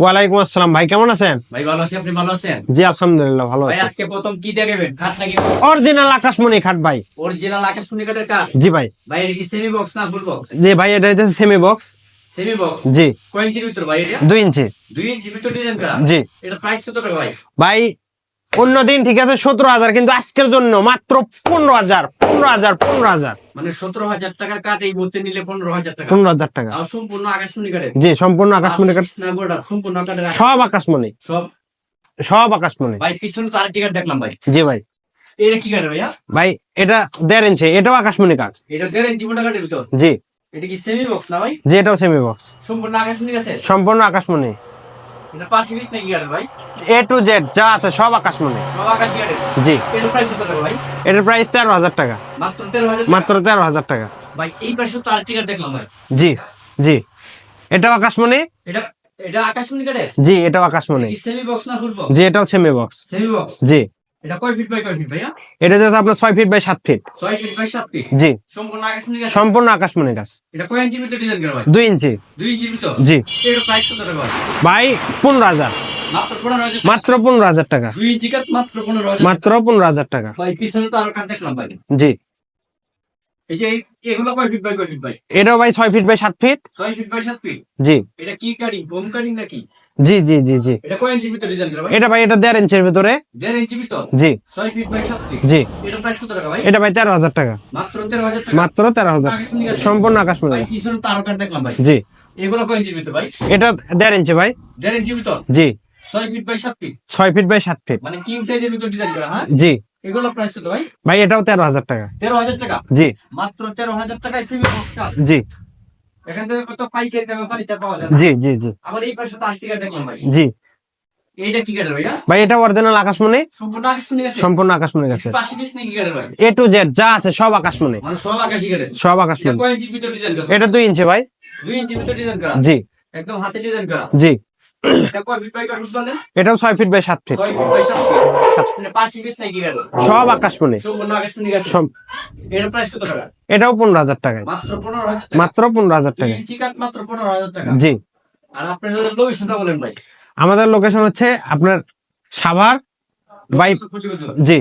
ওয়ালাইকুম আসসালাম। ভাই কেমন আছেন? ভাই ভালো আছি। আপনি ভালো আছেন? জি আলহামদুলিল্লাহ ভালো আছি। আজকে প্রথম কি দেখাবেন? খাট নাকি অরিজিনাল আকাশমণি খাট ভাই। অরিজিনাল আকাশ কুনি কাঠের জি ভাই। ভাই এটা কি সেমি বক্স না ফুল বক্স জি ভাই এটা হচ্ছে সেমি বক্স সেমি বক্স জি। কয় ইঞ্চির ভিতর ভাই এটা? দুই ইঞ্চি। দুই ইঞ্চির ভিতর ডিজাইন করা? জি। এটা প্রাইস কত টাকা ভাই? ভাই অন্য দিন ঠিক আছে সতেরো হাজার কিন্তু আজকের জন্য মাত্র পনেরো হাজার। পনেরো হাজার পনেরো হাজার। মানে সতেরো হাজার টাকার কাঠ এই মুহূর্তে নিলে পনেরো হাজার টাকা। পনেরো হাজার টাকা। সম্পূর্ণ আকাশ কুনি কাঠের? জি সম্পূর্ণ আকাশমণি কাঠ। সম্পূর্ণ সব আকাশমণি। সব? সব আকাশমণি। ভাই পিছনে কাঠ দেখলাম ভাই। জি ভাই। এটা কি কাঠের ভাইয়া? ভাই এটা দেড় ইঞ্চি এটাও আকাশমণি কাঠ। এটা দেড় ইঞ্চি মোটা কাঠের ভিতর? জি। এটা কি সেমি বক্স না ভাই? জি এটাও সেমি বক্স সম্পূর্ণ আকাশ কুনি কাছে সম্পূর্ণ আকাশমণি। এ টু জেড যা আছে সব আকাশমণি। জি। এটার প্রাইস তেরো হাজার টাকা। মাত্র তেরো হাজার টাকা? জি জি। এটাও আকাশমণি? এটা এটা আকাশমণি জি এটাও আকাশমণি। কি সেমি বক্স না ফুল বক্স জি এটাও সেমি বক্স সেমি বক্স জি। এটা কয় ফিট বাই কয় ফিট ভাইয়া? এটা যাচ্ছে আপনার ছয় ফিট বাই সাত ফিট ছয় ফিট বাই সাত ফিট জি। সম্পূর্ণ আকাশমণি কাঠ সম্পূর্ণ আকাশমণি গাছ। এটা কয় ইঞ্চির ভিতর ডিজাইন করা ভাই দুই ইঞ্চি দুই ইঞ্চির ভিতর? জি। এটা প্রাইস কত টাকা? ভাই পনেরো হাজার। মাত্র পনেরো হাজার মাত্র পনেরো হাজার টাকা। দুই ইঞ্চি মাত্র পনেরো হাজার মাত্র পনেরো হাজার টাকা। ভাই পিছনে তো আরও কাঠ দেখলাম ভাই। জি। এই যে এগুলো কয় ফিট বাই কয় ফিট ভাই এটাও ভাই ছয় ফিট বাই সাত ফিট ছয় ফিট বাই সাত ফিট জি। এটা কি কাটিং হোম কাটিং নাকি? জি জি জি জি। এটা কয় ইঞ্চির ভিতর ডিজাইন করা ভাই? এটা ভাই এটা দেড় ইঞ্চির ভিতরে। দেড় ইঞ্চি ভিতর? জি। ছয় ফিট বাই সাত ফিট জি। এটা প্রাইস কত টাকা ভাই? এটা ভাই তেরো হাজার টাকা। মাত্র তেরো হাজার টাকা? মাত্র তেরো হাজার। সম্পূর্ণ আকাশ দেখলাম ভাই? জি। এগুলো কয় ইঞ্চির ভিতর ভাই? এটা দেড় ইঞ্চি ভাই। দেড় ইঞ্চির ভিতর? জি। ছয় ফিট বাই সাত ফিট ছয় ফিট বাই সাত ফিট মানে কিং সাইজের ভিতর ডিজাইন করা হ্যাঁ? জি। এগুলো প্রাইস কত ভাই? ভাই এটাও তেরো হাজার টাকা। তেরো হাজার টাকা? জি। মাত্র তেরো হাজার টাকায় সিমি জি। এখান থেকে কত পাইকারি দামে ফার্নিচার পাওয়া যায় জি জি জি। আবার এই পাশে তো আশি টাকা দেখলাম ভাই। জি। এইটা কি কাঠের ভাইয়া? ভাই এটা অরিজিনাল আকাশমণি। সম্পূর্ণ আকাশমণি গেছে সম্পূর্ণ আকাশমণি গাছে পাশে পিস নাকি কাঠের ভাই? এ টু জেড যা আছে সব আকাশমণি। মানে সব আকাশি কাঠের সব এটা আকাশমণি কয় ইঞ্চির ভিতর ডিজাইন করা? এটা দুই ইঞ্চি ভাই। ভিতর ডিজাইন করা? জি। একদম হাতে ডিজাইন করা? জি। এটাও ছয় ফিট বাই সাত ফিট। মানে সব আকাশমণি। এটাও পনেরো হাজার টাকা? মাত্র পনেরো হাজার টাকা। জি। আমাদের লোকেশন হচ্ছে আপনার সাভার বাই জি।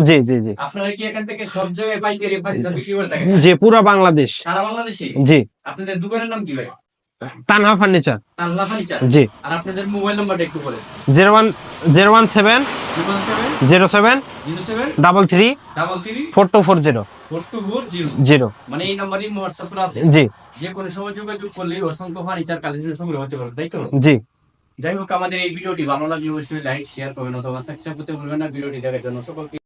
জি জি জি। আপনারা কি এখান থেকে সব জায়গায় পাইকারি ফার্নিচার বিক্রি করে থাকেন? জি পুরো বাংলাদেশ। সারা বাংলাদেশে? জি। আপনাদের দোকানের নাম কি ভাই? তানহা ফার্নিচার। তানলা ফার্নিচার? জি। আর আপনাদের মোবাইল নাম্বারটা একটু বলেন। Zero one zero one seven triple seven zero seven zero seven double three double three four two four zero. Four two four zero. Zero. মানে এই নাম্বারই হোয়াটসঅ্যাপ আছে। জি। যে কোনো সময় যোগাযোগ করলেই অসংখ্য ফার্নিচার কালেকশন সংগ্রহ হতে পারবে তাই তো? জি। যাই হোক আমাদের এই ভিডিওটি ভালো লাগলে অবশ্যই লাইক শেয়ার করবেন অথবা সাবস্ক্রাইব করতে ভুলবেন না। ভিডিওটি দেখার জন্য সকলকে